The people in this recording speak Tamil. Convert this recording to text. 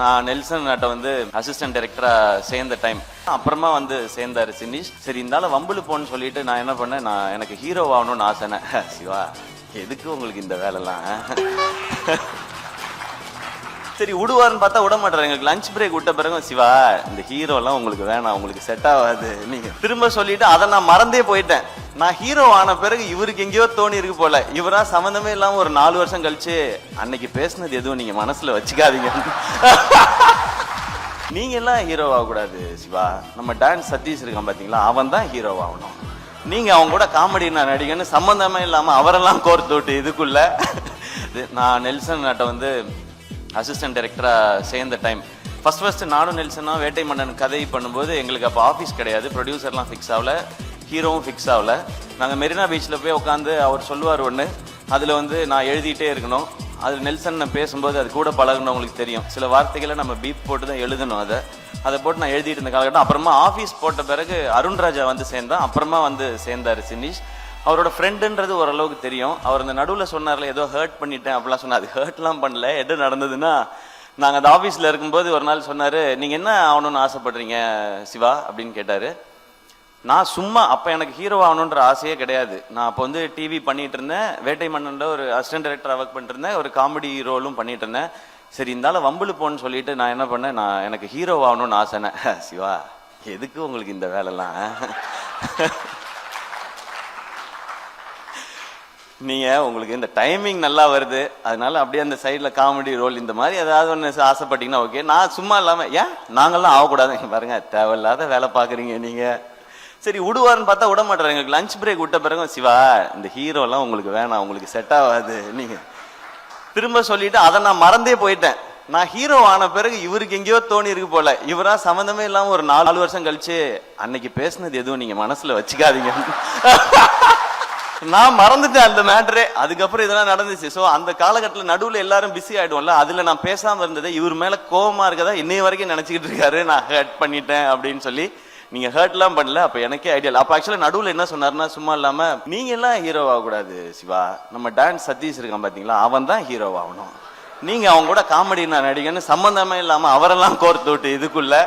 நான் நெல்சன் நாட்டை வந்து அசிஸ்டன்ட் டைரக்டரா சேர்ந்த டைம் அப்புறமா வந்து சேர்ந்தாரு சினிஷ். சரி இருந்தாலும் வம்புலு போன்னு சொல்லிட்டு நான் என்ன பண்ணேன்? நான் எனக்கு ஹீரோ ஆகணும்னு ஆசைனேன் சிவா எதுக்கு உங்களுக்கு இந்த வேலைலாம்? சரி விடுவாருன்னு பார்த்தா விட மாட்டாரு. எங்களுக்கு லஞ்ச் பிரேக் விட்ட பிறகு சிவா இந்த ஹீரோலாம் உங்களுக்கு வேணாம் உங்களுக்கு செட் ஆகாது. நீங்க திரும்ப சொல்லிட்டு அதை நான் மறந்தே போயிட்டேன். நான் ஹீரோ ஆன பிறகு இவருக்கு எங்கேயோ தோணி இருக்கு போல. இவரா சம்மந்தமே இல்லாம ஒரு நாலு வருஷம் கழிச்சு அன்னைக்கு பேசினது எதுவும் நீங்க மனசுல வச்சுக்காதீங்க. நீங்க எல்லாம் ஹீரோ ஆகக்கூடாது சிவா. நம்ம டான்ஸ் சதீஷ் இருக்கான் பாத்தீங்களா? அவன் தான் ஹீரோ ஆகணும். நீங்க அவங்க கூட காமெடி நான் நடிகன்னு சம்மந்தமே இல்லாம அவரெல்லாம் கோர்த்து விட்டு இதுக்குள்ள. இது நான் நெல்சன் நாட்டை வந்து அசிஸ்டன்ட் டைரக்டராக சேர்ந்த டைம் ஃபர்ஸ்ட் ஃபஸ்ட்டு நானும் நெல்சனா வேட்டை மன்னன் கதை பண்ணும்போது எங்களுக்கு அப்போ ஆஃபீஸ் கிடையாது. ப்ரொடியூசர்லாம் ஃபிக்ஸ் ஆகல. ஹீரோவும் ஃபிக்ஸ் ஆகல. நாங்கள் மெரினா பீச்சில் போய் உட்காந்து அவர் சொல்லுவார் ஒன்று அதில் வந்து நான் எழுதிட்டே இருக்கணும். அது நெல்சன் நான் பேசும்போது அது கூட பழகுனவங்களுக்கு தெரியும். சில வார்த்தைகளை நம்ம பீப் போட்டு தான் எழுதணும் அதை. அதை போட்டு நான் எழுதிட்டு இருந்த காலகட்டம். அப்புறமா ஆஃபீஸ் போட்ட பிறகு அருண்ராஜா வந்து சேர்ந்தான். அப்புறமா வந்து சேர்ந்தாரு சினிஷ். அவரோட ஃப்ரெண்டுன்றது ஓரளவுக்கு தெரியும். அவர் அந்த நடுவில் சொன்னார்ல ஏதோ ஹர்ட் பண்ணிட்டேன் அப்படிலாம் சொன்னார். அது ஹர்ட்லாம் பண்ணல. எது நடந்ததுன்னா நாங்கள் அந்த ஆஃபீஸில் இருக்கும்போது ஒரு நாள் சொன்னார் நீங்கள் என்ன ஆகணும்னு ஆசைப்படுறீங்க சிவா? அப்படின்னு கேட்டார். நான் சும்மா அப்போ எனக்கு ஹீரோ ஆகணுன்ற ஆசையே கிடையாது. நான் அப்போ வந்து டிவி பண்ணிட்டு இருந்தேன். வேட்டை மன்னன்ல ஒரு அசிஸ்டன்ட் டைரக்டர் ஒர்க் பண்ணிட்டு இருந்தேன். ஒரு காமெடி ரோலும் பண்ணிட்டு இருந்தேன். சரி இருந்தாலும் வம்புலு போன்னு சொல்லிட்டு நான் என்ன பண்ணேன்? நான் எனக்கு ஹீரோ ஆகணும்னு ஆசைனேன். சிவா எதுக்கு உங்களுக்கு இந்த வேலைலாம்? நீங்கள் உங்களுக்கு இந்த டைமிங் நல்லா வருது அதனால அப்படியே அந்த சைடில் காமெடி ரோல் இந்த மாதிரி ஏதாவது ஒன்று ஆசைப்பட்டீங்கன்னா ஓகே நான் சும்மா இல்லாமல் ஏன்? நாங்களாம் ஆகக்கூடாது. பாருங்க தேவையில்லாத வேலை பார்க்குறீங்க நீங்கள் சரி விடுவாருன்னு பார்த்தா விட மாட்டாரு. எங்களுக்கு லஞ்ச் பிரேக் விட்ட பிறகு சிவா இந்த ஹீரோலாம் உங்களுக்கு வேணாம் உங்களுக்கு செட் ஆகாது. நீங்கள் திரும்ப சொல்லிட்டு அதை நான் மறந்தே போயிட்டேன். நான் ஹீரோ ஆன பிறகு இவருக்கு எங்கேயோ தோணி இருக்கு போல. இவரா சம்மந்தமே இல்லாமல் ஒரு நாலு வருஷம் கழிச்சு அன்னைக்கு பேசுனது எதுவும் நீங்க மனசுல வச்சுக்காதீங்க. நான் மறந்துட்டேன் அந்த மேட்டரே. அதுக்கப்புறம் இதெல்லாம் நடந்துச்சு. ஸோ அந்த காலகட்டத்தில் நடுவில் எல்லாரும் பிஸி ஆகிடுவோம்ல அதில் நான் பேசாமல் இருந்ததே இவர் மேலே கோபமாக இருக்கதா இன்னைய வரைக்கும் நினச்சிக்கிட்டு இருக்காரு. நான் ஹர்ட் பண்ணிட்டேன் அப்படின்னு சொல்லி நீங்கள் ஹர்ட்லாம் பண்ணல அப்போ எனக்கே ஐடியா இல்லை அப்போ ஆக்சுவலாக நடுவில் என்ன சொன்னார்னா சும்மா இல்லாமல் நீங்க எல்லாம் ஹீரோ ஆகக்கூடாது சிவா. நம்ம டான்ஸ் சதீஷ் இருக்கான் பார்த்தீங்களா அவன் தான் ஹீரோ ஆகணும். நீங்கள் அவங்க கூட காமெடி நான் நடிகன்னு சம்மந்தமே இல்லாமல் அவரெல்லாம் கோர்த்து விட்டு இதுக்குள்ளே